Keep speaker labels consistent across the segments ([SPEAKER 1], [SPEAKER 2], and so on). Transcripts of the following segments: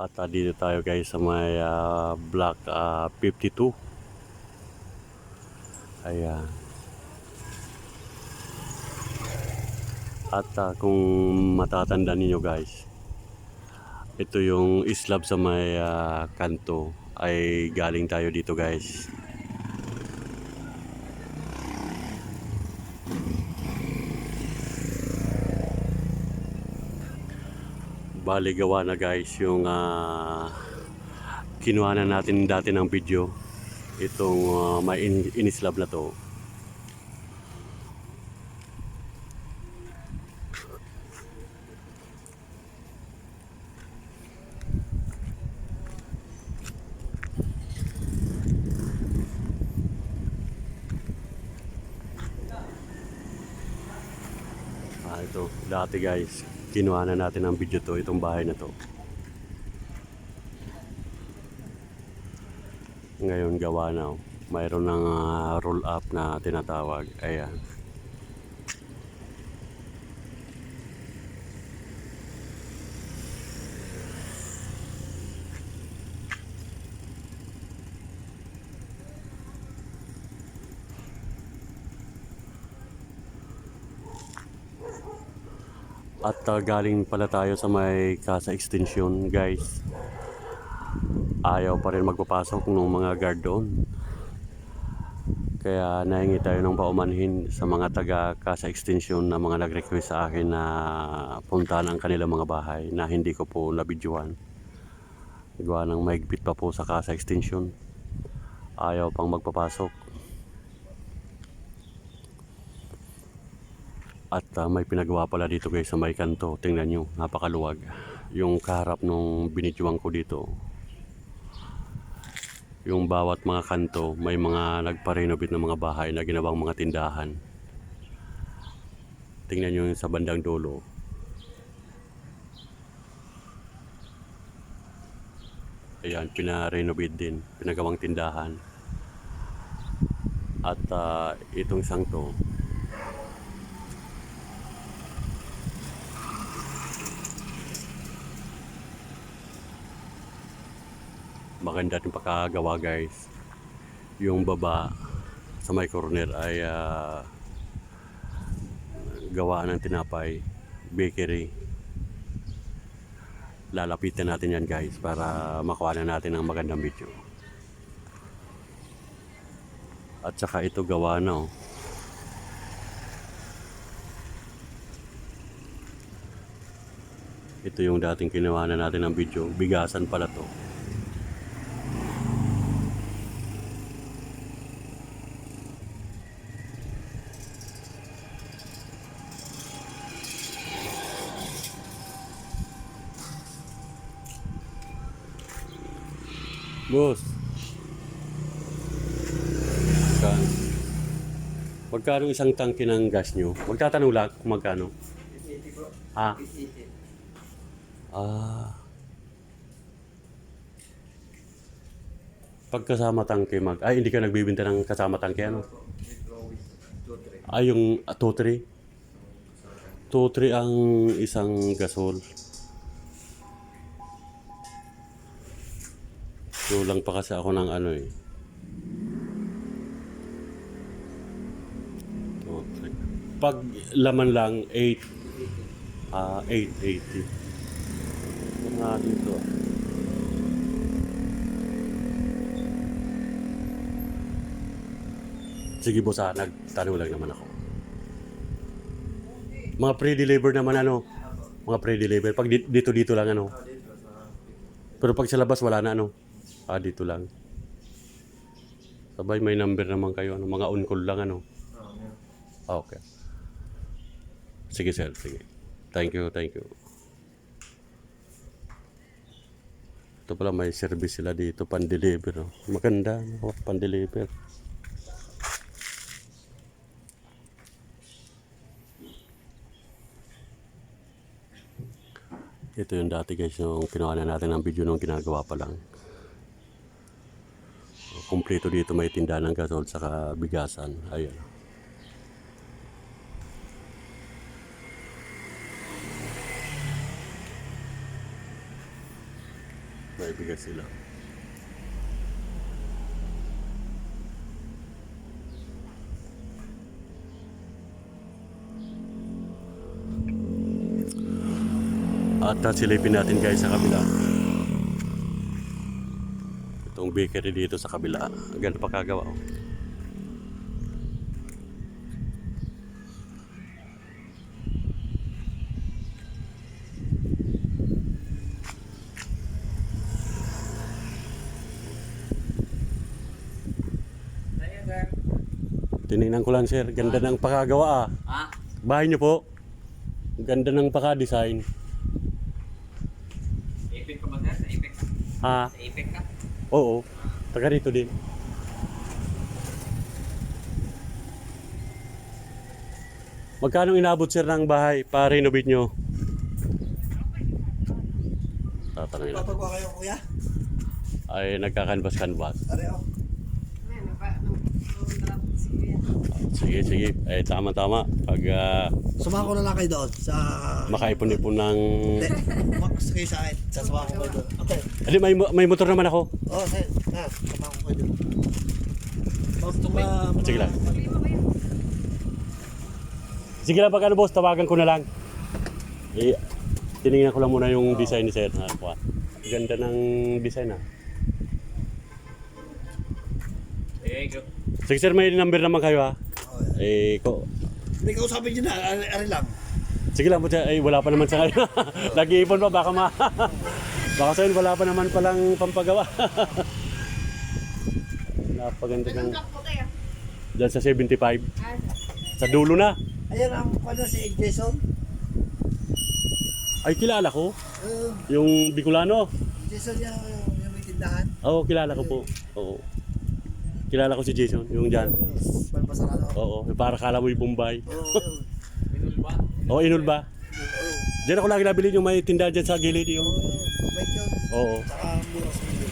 [SPEAKER 1] At ah, dito tayo guys sa may ah, block ah, 52. Ayan. At ah, kung matatanda ninyo guys, ito yung islab sa may ah, kanto ay galing tayo dito guys. Bali gawa na guys yung ah, kinuha na natin dati ng video. Itong ah, may in- inislab na to. Ah, ito. Dati guys, kinuha na natin ang video to, itong bahay na to. Ngayon gawa na. oh. Mayroon ng ah, roll up na tinatawag. Ayan. At ah, galing pala tayo sa may Casa Extension guys. Ayaw pa rin magpapasok ng mga guard doon. Kaya nahingi tayo ng paumanhin sa mga taga Casa Extension na mga nag-request sa akin na puntahan ang kanilang mga bahay na hindi ko po nabidyohan. Gawa ng mahigpit pa po sa Casa Extension. Ayaw pang magpapasok. At ah, may pinagawa pala dito guys sa may kanto. Tingnan nyo, napakaluwag. Yung kaharap nung binidyoan ko dito. Yung bawat mga kanto, may mga nagpa-renovate ng mga bahay na ginawang mga tindahan. Tingnan nyo yung sa bandang dulo. Ayan, pina-renovate din. Pinagawang tindahan. At ah, itong isang to, maganda din pagkagawa guys. Yung baba sa may corner ay ah, gawa ng tinapay bakery. Lalapitan natin yan guys para makuha na natin ang magandang video. At saka ito gawa na oh. ito yung dating kinuha na natin ng video. Bigasan pala to Boss. Magkano? Magkano isang tangke ng gas nyo? Magtatanong lang kung magkano. Ah. Ah. Pagkasama tangke mag... Ay, hindi ka nagbibinta ng kasama tangke ano? Ay, yung 2-3? 2-3 ang isang gasol. Kulang pa kasi ako ng ano eh. Pag laman lang, 8. Ah, 880. Mga dito. Sige boss ah, nagtanong lang naman ako. Mga pre-deliver naman ano? Mga pre-deliver. Pag di- dito dito lang ano? Pero pag sa labas wala na ano? Ah, dito lang. Sabay may number naman kayo. Ano, mga on-call lang ano? Ah, okay. Sige sir, sige. Thank you, thank you. Ito pala may service sila dito, pan-deliver. Oh. Maganda, oh, pan-deliver. Ito yung dati guys, yung kinuha na natin ng video nung ginagawa pa lang. Kompleto dito may tindahan ng gasol saka bigasan. Ayan. Kaibigan sila. At silipin natin guys sa kabila. Itong bakery dito sa kabila. Ganda pa kagawa. Oh. Tinignan ko lang sir. Ganda ng pakagawa ah.
[SPEAKER 2] Ha?
[SPEAKER 1] Bahay niyo po. Ganda ng paka-design.
[SPEAKER 2] Ipik ka ba, sir? Sa ka?
[SPEAKER 1] Ha?
[SPEAKER 2] Sa ka?
[SPEAKER 1] Oo. Taga dito din. Magkano inabot sir ng bahay para renovate nyo? Tatanungin natin.
[SPEAKER 3] Papagawa kayo kuya?
[SPEAKER 1] Ay nagkakanvas-canvas.
[SPEAKER 3] Are oh.
[SPEAKER 1] Sige, sige. Eh, tama-tama. Pag ah,
[SPEAKER 3] Sumama ko na lang kayo doon sa...
[SPEAKER 1] makaipon-ipon ng...
[SPEAKER 3] Hindi. Kayo sa akin. Sasama ko kayo doon. Okay.
[SPEAKER 1] Hindi, may, may motor naman ako.
[SPEAKER 3] Oh, sige. Ah, sasama ko kayo doon. Boss, ma...
[SPEAKER 1] Sige lang. Sige lang, pag ano boss, tawagan ko na lang. Eh, tinignan ko lang muna yung design ni Sir. Ah. Ganda ng design ah. Sige sir, may number naman kayo ha.
[SPEAKER 3] Oh,
[SPEAKER 1] Eh, ko,
[SPEAKER 3] Hindi kausapin nyo na. Are, are lang.
[SPEAKER 1] sige lang siya. Ay, wala pa naman sa kayo. Nag-iipon pa, baka ma... baka sa'yo, wala pa naman palang pampagawa. Napaganda ng... Diyan sa 75. Sa dulo na.
[SPEAKER 3] Ayan ang ano si Jason.
[SPEAKER 1] Ay, kilala ko.
[SPEAKER 3] Uh,
[SPEAKER 1] Yung Bicolano.
[SPEAKER 3] Jason yung, yung may tindahan.
[SPEAKER 1] Oo, kilala ko po. Oo. Kilala ko si Jason, yung dyan.
[SPEAKER 3] Palpasarado.
[SPEAKER 1] Oo, para kala mo yung Bombay.
[SPEAKER 3] Oo. oo.
[SPEAKER 2] Minul ba?
[SPEAKER 1] Oo, inul ba?
[SPEAKER 3] Oo.
[SPEAKER 1] Diyan ako lagi nabili yung may tindahan dyan sa gilid yung...
[SPEAKER 3] Oo. May yun.
[SPEAKER 1] Oo.
[SPEAKER 3] Saka mura sa video.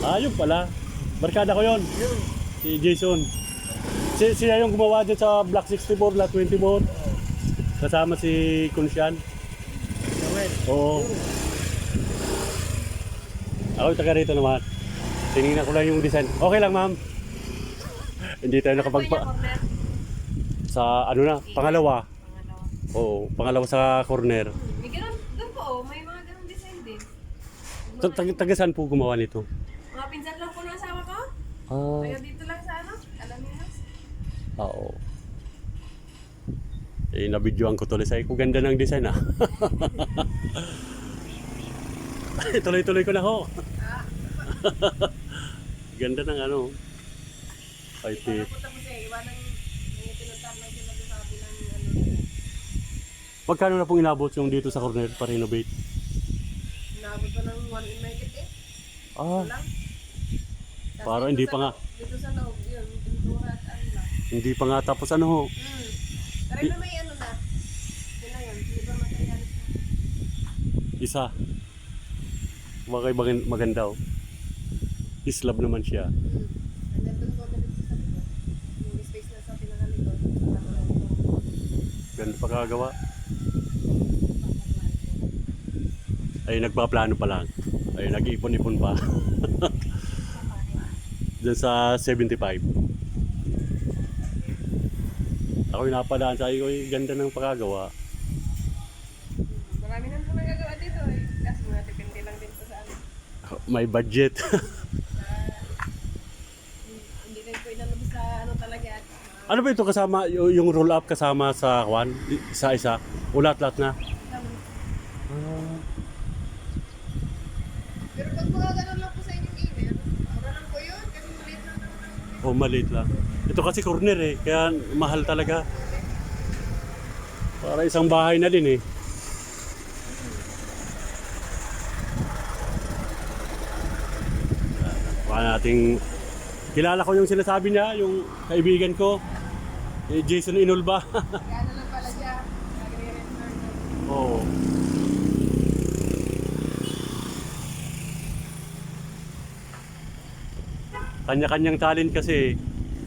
[SPEAKER 1] Ah, yun pala. Barkada ko yon
[SPEAKER 3] Yun.
[SPEAKER 1] si Jason. Si, siya yung gumawa dyan sa Black 64, Black 24. Kasama si Kunsyan.
[SPEAKER 3] Gawin.
[SPEAKER 1] Oo. Ako yung taga rito naman. Tinignan ko lang yung design. Okay lang, ma'am. Hindi tayo nakapagpa... Sa ano na, pangalawa. Oo, pangalawa sa corner.
[SPEAKER 4] May ganun, doon po, oh, may mga ganun design din.
[SPEAKER 1] Ta- Taga, taga saan po gumawa nito?
[SPEAKER 4] Mga pinsan lang po ng asawa ko.
[SPEAKER 1] Ah,
[SPEAKER 4] Kaya dito lang sa ano, alam niyo.
[SPEAKER 1] oo. Eh, nabidyoan ko tuloy sa'yo. Kung ganda ng design, ah. Tuloy-tuloy ko na ho. ganda ng ano. Ay, tip.
[SPEAKER 4] eh, sa kabilang ano.
[SPEAKER 1] Magkano na pong inabot yung dito sa corner para renovate?
[SPEAKER 4] Naabot pa ng 1 in Megit eh.
[SPEAKER 1] Ah, Para hindi pa nga.
[SPEAKER 4] Dito sa loob, yun, pintura at ano lang.
[SPEAKER 1] hindi pa nga tapos ano ho.
[SPEAKER 4] Hmm. Pero na may ano na. Yun na yun, materials na.
[SPEAKER 1] Isa. Bagay bagay- maganda oh. Islab naman siya.
[SPEAKER 4] Hmm. Hanggang doon po ulit sa likod. Yung space na sa pinakalikod. Tapos
[SPEAKER 1] Ganda pa. Ay, nagpaplano pa lang. Ay, nag-ipon-ipon pa. Diyan sa 75. Ako yung napadaan sa iyo, "Uy, ganda ng pagkagawa.
[SPEAKER 4] Marami nang po nagagawa dito eh. Kasi mga depende lang din po sa ano.
[SPEAKER 1] May budget.
[SPEAKER 4] Hindi rin po inalabas sa ano talaga at uh,
[SPEAKER 1] ano ba ito kasama, yung roll up kasama sa kwan? Isa-isa? O lahat-lahat na? Ah,
[SPEAKER 4] Pero pag mga ganun lang po sa inyong email, lang po yun kasi maliit lang naman.
[SPEAKER 1] oh, maliit lang. Ito kasi corner eh, kaya mahal talaga. Para isang bahay na din eh. Baka nating kilala ko yung sinasabi niya, yung kaibigan ko, eh, Jason Inulba.
[SPEAKER 4] Kaya lang pala siya, nagre-return na.
[SPEAKER 1] Oo. Kanya-kanyang talent kasi.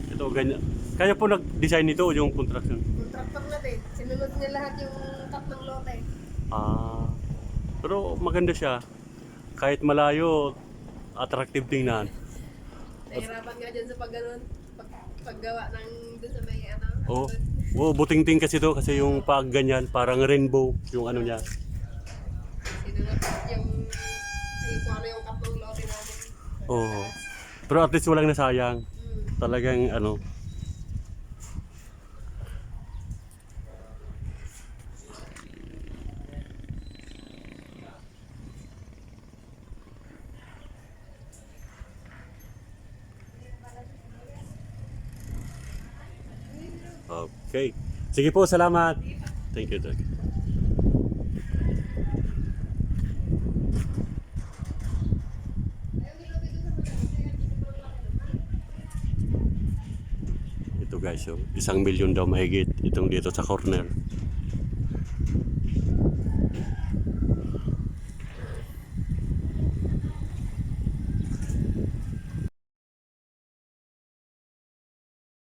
[SPEAKER 1] Ito, ganyan. Kaya po nag-design nito, yung construction.
[SPEAKER 4] Contractor na din. Sinunod niya lahat yung tatlong lote.
[SPEAKER 1] Ah. Pero maganda siya. kahit malayo, attractive tingnan.
[SPEAKER 4] Nahirapan nga dyan sa pag ganun, pag, paggawa ng dun sa may ano.
[SPEAKER 1] Oh, oh buting-ting kasi to kasi yung pag ganyan, parang rainbow yung ano niya.
[SPEAKER 4] Sinunod yung, yung kung ano yung kapong lori namin.
[SPEAKER 1] Oo. Pero at least walang nasayang.
[SPEAKER 4] Hmm.
[SPEAKER 1] Talagang ano. Okay. Sige po, salamat. Thank you, Doc. Ito guys, oh, isang milyon daw mahigit itong dito sa corner.